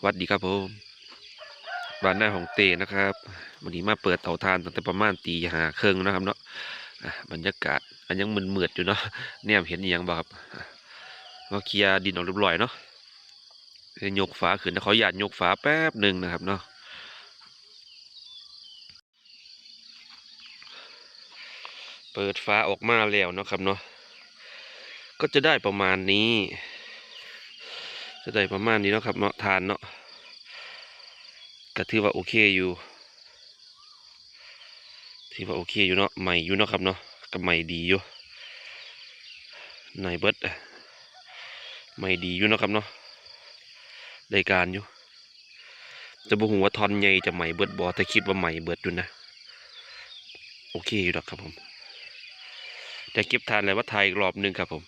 หวัดดีครับผมบ้านหน้าของเตนะครับ วันนี้มาเปิดเตาถ่านตั้งแต่ประมาณตีหาครึ่งนะครับเนาะบรรยากาศอันยังมึนเมืดอยู่เนาะเนี่ยเห็นอหยังบ่ครับอะมาเคลียดินออกเรียบร้อยเนาะเดี๋ยกฝาขึ้นนะขออนุญาตยกฝาแป๊บหนึ่งนะครับเนาะเปิดฝาออกมาแล้วนะครับเนาะก็จะได้ประมาณนี้ จะได้ประมาณนี้เนาะครับเนาะทานเนาะก็ถือว่าโอเคอยู่ถือว่าโอเคอยู่เนาะใหม่อยู่เนาะครับเนาะก็ใหม่ดีอยู่ในเบิดอะใหม่ดีอยู่เนาะครับเนาะได้การอยู่จะบอกว่าทอนใหญ่จะใหม่เบิดบอแต่คิดว่าใหม่เบิดอยู่นะโอเคอยู่ดอกครับผมจะเก็บทานอะไรว่าไทยอีกรอบหนึงครับผม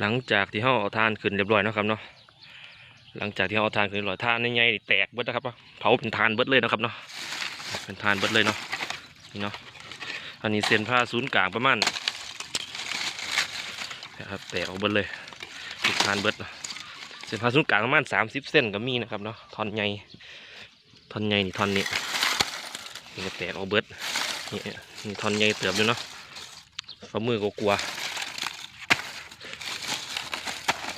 หลังจากที่เราเอาทานขึ้นเรียบร้อยนะครับเนาะหลังจากที่เราเอาทานขึ้นเรียบร้อยทานใหญ่ๆนี่แตกเบิดนะครับเนาเผาเป็นทานเบิดเลยนะครับเนาะเป็นทานเบิดเลยเนาะนี่เนาะอันนี้เส้นผ้าศูนย์กลางประมาณนะครับแตกออกเบิดเลยเป็นทานเบิดเนาะเส้นผ้าศูนย์กลางประมาณสามสิบเส้นก็มีนะครับเนาะท่อนใหญ่ท่อนใหญ่นี่ท่อนนี้นี่ก็แตกออกเบิดนี่นี่ท่อนใหญ่เติบอยู่เนาะฝ่ามือก็กลัว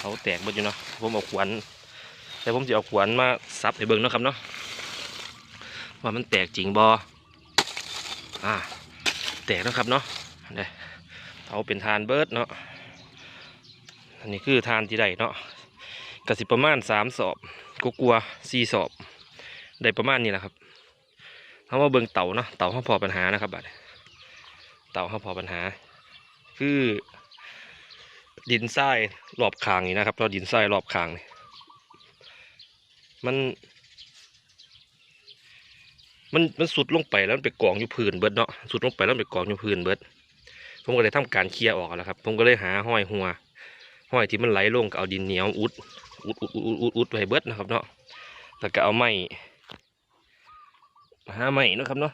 เขาแตกหมดอยู่เนาะผมเอาขวานแต่ผมจะเอาขวานมาซับให้เบิ่งนะครับเนาะว่ามันแตกจริงบออ่าแตกนะครับเนาะเด้เอาเป็นทานเบิร์ดเนาะอันนี้คือทานที่ได้เนาะกระสิประมาณสามสอบก็กลัวสี่สอบได้ประมาณนี้แหละครับเขามาเบิ่งเต่าเนาะเต่าเขาพอปัญหานะครับบัดเต่าเขาพอปัญหา คือ ดินทรายรอบคางนี่นะครับเราดินทรายรอบคางนี่มัน มันมันสุดลงไปแล้วมันไปกองอยู่พื้นเบิดเนาะสุดลงไปแล้วมันไปกองอยู่พื้นเบิด ผมก็เลยทำการเคลียร์ออกแล้วครับ ผมก็เลยหาห้อยหัวห้อยที่มันไหลลงก็เอาดินเหนียวอุดอุดอุดอุดอุดอุดไว้ให้เบิดนะครับเนาะแล้วก็เอาไม้หาไม้นะครับเนาะ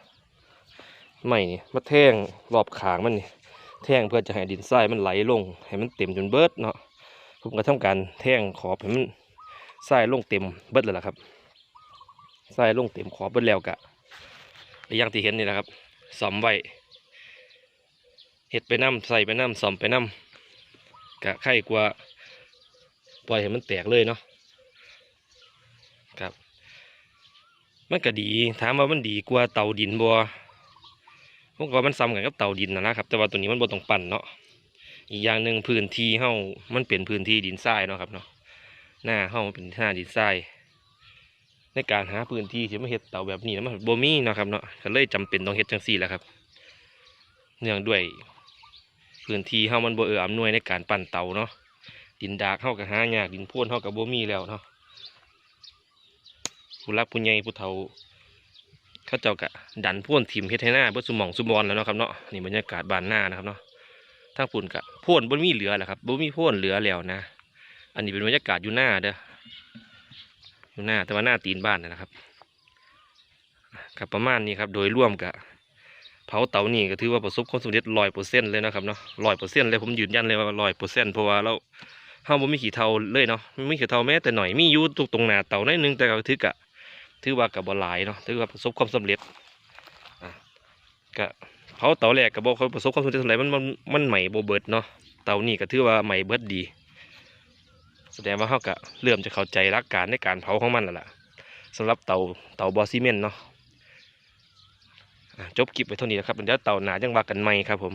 ไม้นี่มาแท่งรอบคางมันนี่ แท่งเพื่อจะให้ดินทรายมันไหลลง ให้มันเต็มจนเบิดเนาะผมก็ทำการแท่งขอบให้มันทรายลงเต็มเบิดเลยล่ะครับทรายลงเต็มขอบเบิดแล้วกะอย่างที่เห็นนี่แหละครับสอมไว้เห็ดไปน้ำใส่ไปน้ำสอมไปน้ำกะไข่กว่าปล่อยให้มันแตกเลยเนาะครับ มันก็ดีถามว่ามันดีกว่าเตาดินบัว พวกก็มันซ้ำกันกับเตาดินนะนะครับ แต่ว่าตัวนี้มันบ่ต้องปั่นเนาะอีกอย่างหนึ่งพื้นที่เฮามันเป็นพื้นที่ดินทรายเนาะครับเนาะหน้าเฮามันเป็นหน้าดินทรายในการหาพื้นที่ที่มาเฮ็ดเตาแบบนี้นะมันบ่มีเนาะครับเนาะก็เลยจำเป็นต้องเฮ็ดจังซี่แหละครับ เนื่องด้วย พื้นที่เฮามันบ่เอื้ออำนวยในการปั่นเตาเนาะดินดากเฮาก็หายากดินพ่นเฮาก็บ่มีแล้วเนาะผู้รักผู้ใหญ่ผู้เฒ่า ขาเจ้ากะดันพ่วนทิมเฮ็ดให้หน้าเบิดสุมองสุบอลแล้วเนาะครับเนาะนี่บรรยากาศบานหน้านะครับเนาะทางปุ่นกะพ่วนบ่มีเหลือแหละครับบ่มีพ่วนเหลือแล้วนะ อันนี้เป็นบรรยากาศอยู่หน้าเด้ออยู่หน้าแต่ว่าหน้าตีนบ้านนะครับครับประมาณนี้ครับโดยร่วมกะเผาเตานี่ก็ถือว่าประสบความสำเร็จร้อยเปอร์เซ็นต์เลยนะครับเนาะร้อยเปอร์เซ็นต์เลยผมยืนยันเลยว่าร้อยเปอร์เซ็นต์เพราะว่าเราเฮาบ่มีขี้เทาเลยเนาะไม่มีขี้เทาแม้แต่หน่อยมียูตรงตรงหน้าเตาหน่อยนึงแต่ก็ถือกะ ถือว่ากับบหลายเนาะถือว่าประสบความสำเร็จอะก็เผาเตาแรกกับบ่ค่อยประสบความสำเร็จเท่าไหร่มันมันมันใหม่บ่เบิดเนาะเตานี่ก็ถือว่าใหม่เบิดดี แสดงว่าเขาก็เริ่มจะเข้าใจหลักการในการเผาของมันแล้วล่ะสำหรับเตาเตาบอซีเมนเนาะจบคลิปไปเท่านี้นะครับเดี๋ยวเตาหนาจังว่ากันใหม่ครับผม